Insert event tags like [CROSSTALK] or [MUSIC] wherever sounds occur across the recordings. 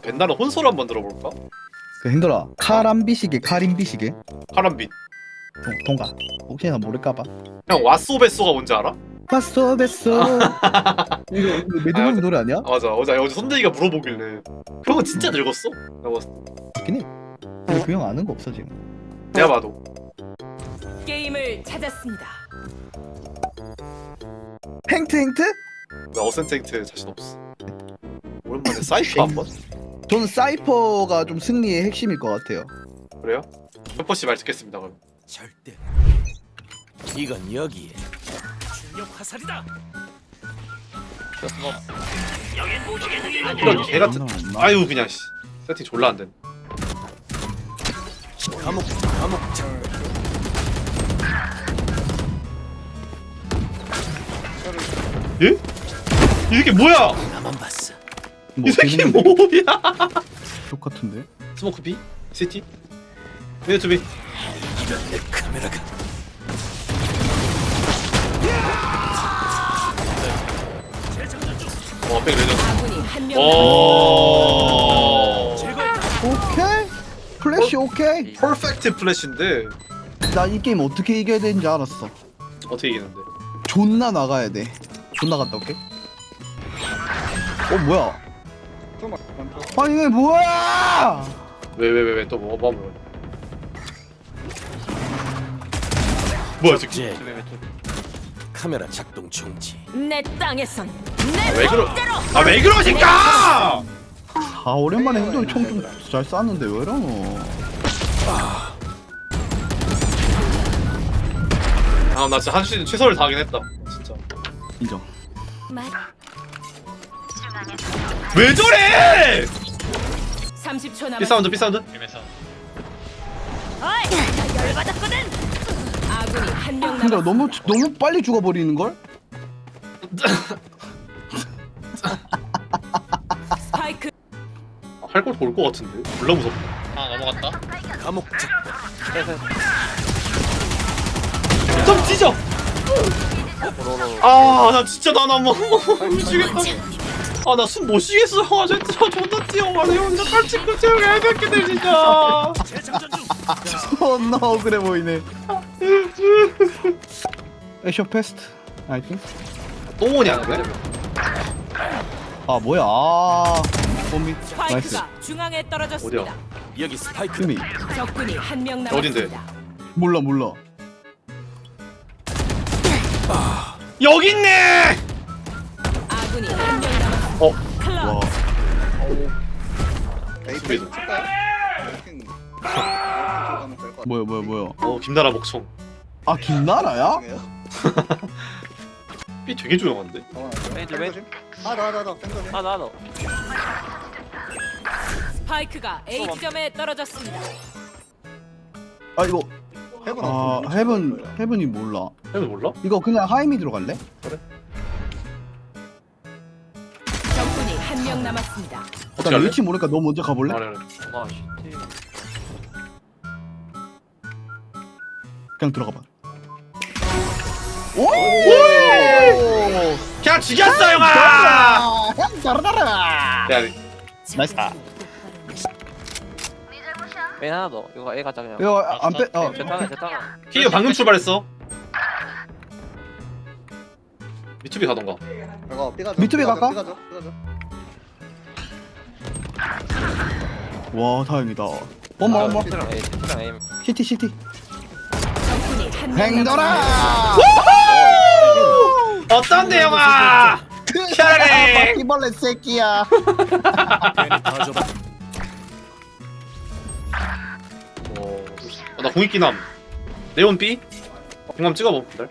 아 벤달은 혼소를 한번 들어볼까? 그 행돌아 카람비시게 카림비시게 카람빛 동, 동가 혹시나 모를까봐 형 와쏘베쏘가 뭔지 알아? 파스토 베소 [LAUGHS] 이거 이거 매드블 노래 아니야? 아, 맞아 어제 어제 손대기가 물어보길래 그런 거 진짜 늙었어? 내가 봤을 때 맞긴 해 근데 그 형 아는 거 없어 지금 내가 봐도 게임을 찾았습니다. 행트 행트? 나 어센탱트 자신 없어 오랜만에 사이프 한번? 저는 사이퍼가 좀 승리의 핵심일 것 같아요 그래요? 슈퍼씨 말 듣겠습니다 그럼 절대. 이건 여기에. 충격 화살이다. 이런 개 같은 아유 그냥 씨 세팅 졸라 안 되네 감옥 감옥 장. 예? 이 새끼 뭐야? 나만 봤어. 뭐이 새끼 거 뭐야? [LAUGHS] 똑같은데? 스모크 B? 시티? 미드 투비 이런 내 카메라가. 어백 레전드 아군이 한명 오 오케이 플래시 오케이 퍼펙트 플래시인데 나 이 게임 어떻게 이겨야 되는지 알았어 어떻게 이기는데? 존나 나가야 돼 존나 갔다 올게 어 뭐야 아니 이게 뭐야 왜 왜 왜 왜 또 뭐뭐 뭐? 뭐야 지금? 카메라 작동 중지. 내 땅에선 내 왜 그러? 멋대로 아 왜 그러실까? 아 오랜만에 행동이 총좀 잘 쐈는데 왜 이러노 아나 진짜 한 시즌 최선을 다하긴 했다 진짜 인정 왜 저래? 30초 남았. B 사운드 B 사운드 어이, 나 열받았거든. 아군이 한 명 근데 남았. 너무 너무 빨리 죽어버리는 걸? 스파이크 할걸 볼 것 같은데 졸라 무섭다 아 넘어갔다. 감옥 장. 좀 찢어 아나 진짜 나나 뭐 미치겠다 [LAUGHS] 아 나 숨 못 쉬겠어 아 진짜 존나 뛰어가네 혼자 칼찍고 뛰어가 해변기들 진짜. [LAUGHS] 존나 억울해 보이네 에쇼 페스트 I think 똥원이 안 돼? 아 뭐야 아 홈미 나이스 스파이크가 중앙에 떨어졌습니다. 어디야? 여기 스파이크. 흠이 적군이 한 명 어딘데? 남았습니다. 몰라 몰라 여기 있네 아군이 한 명 어? 와. 수비도 [LAUGHS] 뭐야 뭐야 뭐야? 어 김나라 목청 아 김나라야? [LAUGHS] B 되게 조용한데? 스파이크가 A 지점에 떨어졌습니다. 아 이거 아 헤븐 헤븐이 몰라 해도 몰라? 이거 그냥 하이미드로 갈래? 적군 남았습니다. 어떻게 나 할래? 위치 모르니까 너 먼저 가볼래? 말해 그냥 들어가봐. 그냥 죽였어 영아! 잘하라 야 나이스. 메인 하나 더. 이거 A 가자 그냥. 이거 안 빼 어. 제타나 제타나 키가 방금 출발했어. 미투비 가던가. 미투비 갈까? 와 다행이다. A A 시티 적군이 한 명 행돌아! 어떤데 영아 샤레 바퀴벌레 새끼야. 어, 나 공익기남 네온 B? 공감 찍어봐 기다려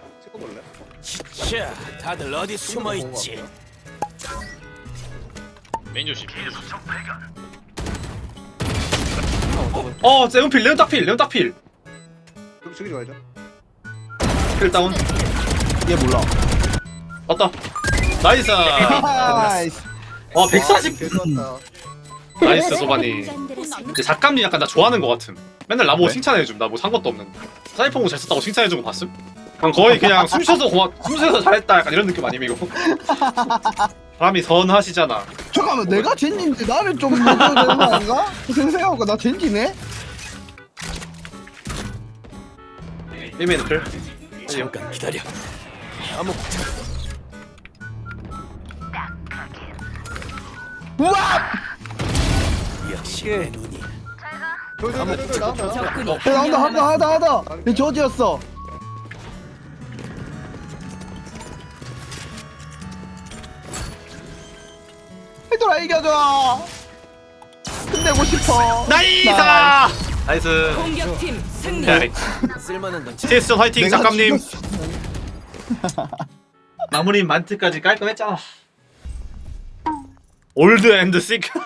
자, 다들 어디 숨어 있지? 메인 조심. 어 레온필 레온 딱필 레온 딱필. 죽이지 말자. 필 다운. 얘 몰라. 왔다. 나이스. 나이스. 와 140 개좋았다. 나이스 소바니 근데 작감님 약간 나 좋아하는 거 같음. 맨날 나보고 왜? 칭찬해줌. 나 뭐 산 것도 없는데 사이퍼공 잘 썼다고 칭찬해준 거 봤음? 그냥 거의 그냥 숨 쉬어서 고마 숨 쉬어서 잘했다. 약간 이런 느낌 아님 이거 [LAUGHS] 사람이 선하시잖아 잠깐만 내가 젠지인데 나를 좀 먹어야 되는 거 아닌가? [LAUGHS] 생각해보니까 나 젠지네? 1메인 클 잠깐 기다려. 아무 우와! 역시 눈이. 나온다 적군이 야 나온다 한다 하다 하다 얘 저지였어 얘들아 이겨줘 끝내고 싶어. 나이사 나이스. 공격팀 승리. 네. 쓸만한 건 TS전 화이팅 내가 작가님. 마무리 만트까지 깔끔했잖아 올드 앤드 식어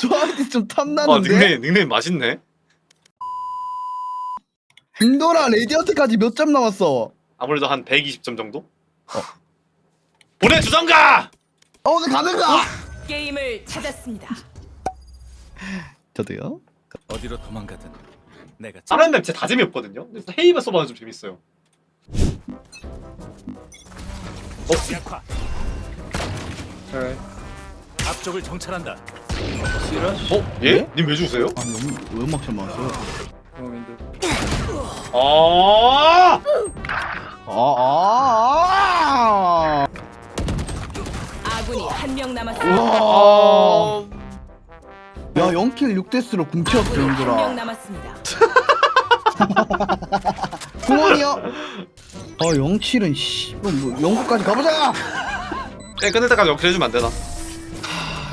저한테 좀 아 탐나는데? 닉네임 닉네임 맛있네. 행도라 레디언트까지 몇 점 남았어? 아무래도 한 120점 정도? 보내주던가! 어 오늘 가는가? 게임을 찾았습니다. 저도요 어디로 도망가든 내가 다른 맵 진짜 다 재미없거든요? 근데 헤이브 써봐는 좀 재밌어요 약화. 네. 앞쪽을 정찰한다. 어? 예? 네? 님왜 주세요? 아니 너무 왜 음악처럼 나왔어요 아 아 아 아 남았습니다. 우와. 아... 야 0킬 6데스로 궁치었어 아군이 한명 형들아 남았습니다. [LAUGHS] 공원이요? 아 07은 씨 그럼 뭐 영국까지 가보자! 네, 끝낼 때까지 역시 해주면 안 되나?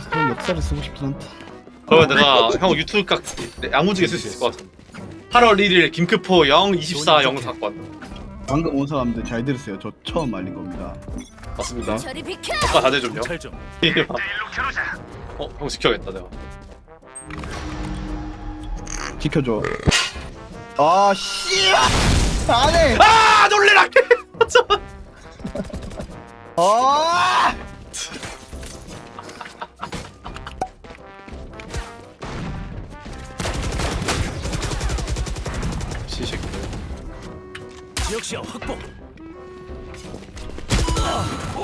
그런 역사를 쓰고 싶진 않다 그러면 내가 형 유튜브 각 야무지게 쓸 수 있을 것 같아. 8월 1일 김크포 0 24 0 사건 방금 온 사람들 잘 들으세요. 저 처음 알린 겁니다. 맞습니다. 저리 비켜. 오빠 다들 좀요? 좀. 어? 형 지켜야겠다 내가. 지켜줘. 아 씨! 안해! 아 놀래라! [LAUGHS] 아 지역시야 확보.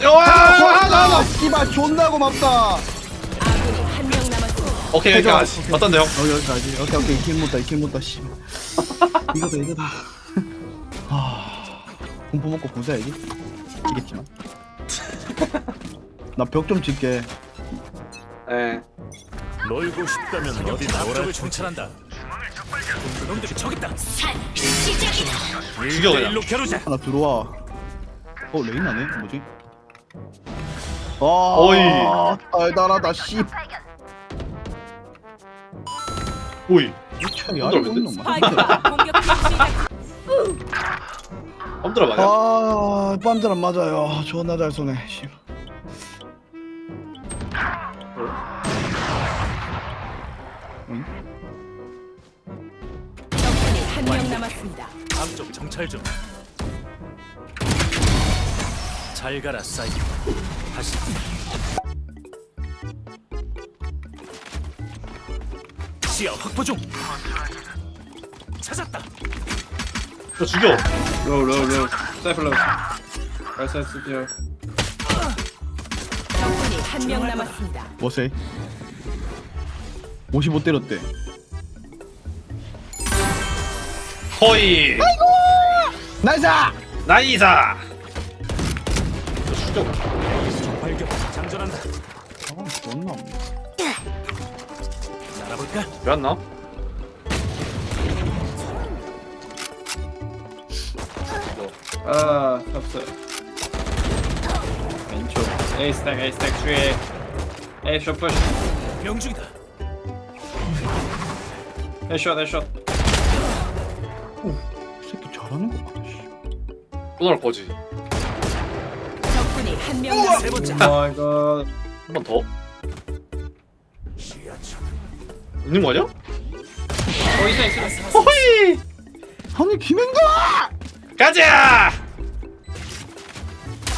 와! 하나 씨발 존나 고 맙다. 아군이 한 명 남았습니다. 오케이. 여기까지 어떤데요? 어 여기까지 오케이 오케이. 이킬 못다 이킬 못다 씨. 이거다 이거다. 아 공포 먹고 부숴야지. 지겠지만 나 벽좀 짓게. 예. 놀고 싶다면 어디 나오라 정찰한다. 놈들이 저기 있다. 죽여, 그냥. 일로 겨루자. 하나 들어와 어 레이나네 뭐지 아 어이. 달달하다 씨 오이 차이 알고 있는 놈 스파이크가 공격팀 시작. 험들어 맞아? 아 빰들 안 맞아요 존나 잘 쏘네 씨적 남았습니다. 앞쪽 정찰 좀. 잘 가라 사이버. 다시. 시야 확보 중. 찾았다. 저 죽여 Low, low, low. Cypher low. Right side CPR. 적군이 한 명 남았습니다. 뭐세 55 때렸대 호이 나이스 나이사 저 죽여 발견. 장전한다. 아 존나 없네 날아볼까? 왜안 나? Ah, upset. 왼쪽. A stack, A stack, 3A. A shot push. 명중이다. A shot, A shot. 이 새끼 잘하는 거 같아 씨. 또 나올 거지 적군이 한 명 남았습니다. 세 번째. Oh my god. 한번 더? 있는 거 아니야? Next, he's next. 호이 아니 김행도 가자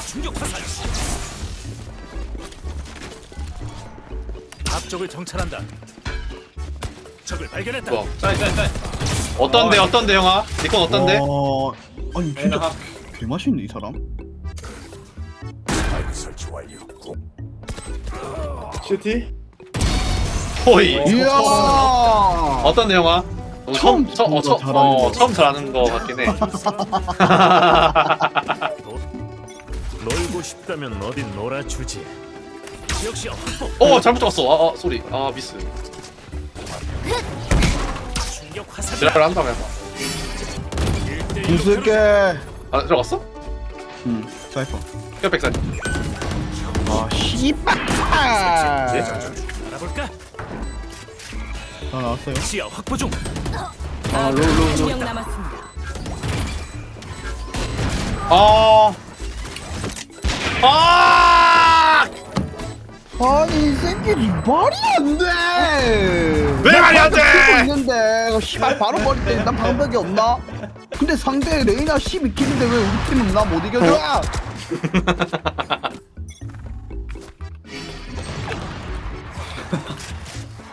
충격 화살. 앞쪽을 정찰한다. 적을 발견했다. 뭐야 side, side. 어떤데 어떤데 형아? 니건 어떤데? 어... 아니 a 진짜. 개맛있네 이 사람 슈티? 호이 이야. 어떤 내용아? 어, 처음 처음 처음 어, 처, 잘하는 어, 거. 처음 잘하는 거 같긴 해. 놀고 싶다면 어디 놀아주지. 역시 확보. 어 잘못 들었어. 아, 아 소리. 아 미스. 충격 화살. 지랄을 한다며. 공쓸게. 아 들어갔어? 응. 사이퍼. 뼈 백살. 아 씨발. 알아볼까? 다 나왔어요. 시야 확보 중. 아군이 한명 남았습니다. 아. 아! 아니 이 새끼 말이 안 돼. 왜 말이 안 돼? 있는데 어, 씨발 바로 머리 때린 난 방법이 없나? 근데 상대 레이나 12킬인데 왜 우리 팀은 나 못 이겨줘? [LAUGHS]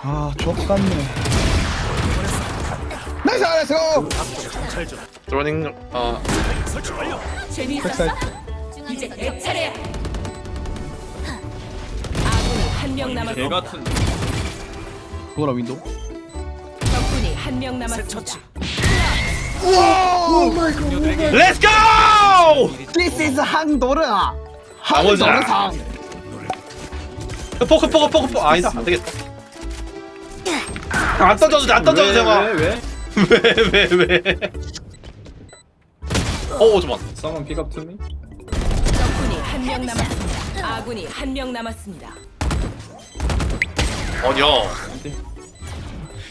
아 족같네. 나이스 나이스. 잘 좀. 드로닝 어 설치 완료. 재미있었어? 이제 내 차례야. 아군이 한명 개 남았습니다. 같은. 그거라 윈도우. 적군이 한명새 남았습니다. 처치. 렛츠 고! This is 항도르아. 아버지. 항도르상. 포크 포크 포크포 아니다 안 되겠다. 안 던져도 돼, 안 던져도 왜, 돼, 막. 왜, 왜? 왜, 왜, 왜? 어, 잠깐. Someone pick up to me? 적군이 한 명 남았습니다. 아군이 한 명 남았습니다. 어디야?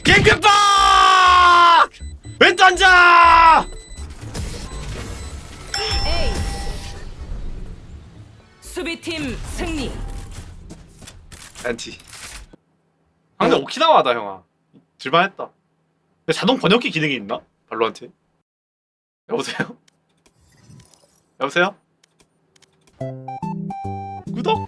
갱크박! 왜 던져! 에이. 수비팀 승리. 안티. 상대 오키나와다, 형아. 질만했다. 근데 자동 번역기 기능이 있나? 발로한테. 여보세요? 여보세요? 구독?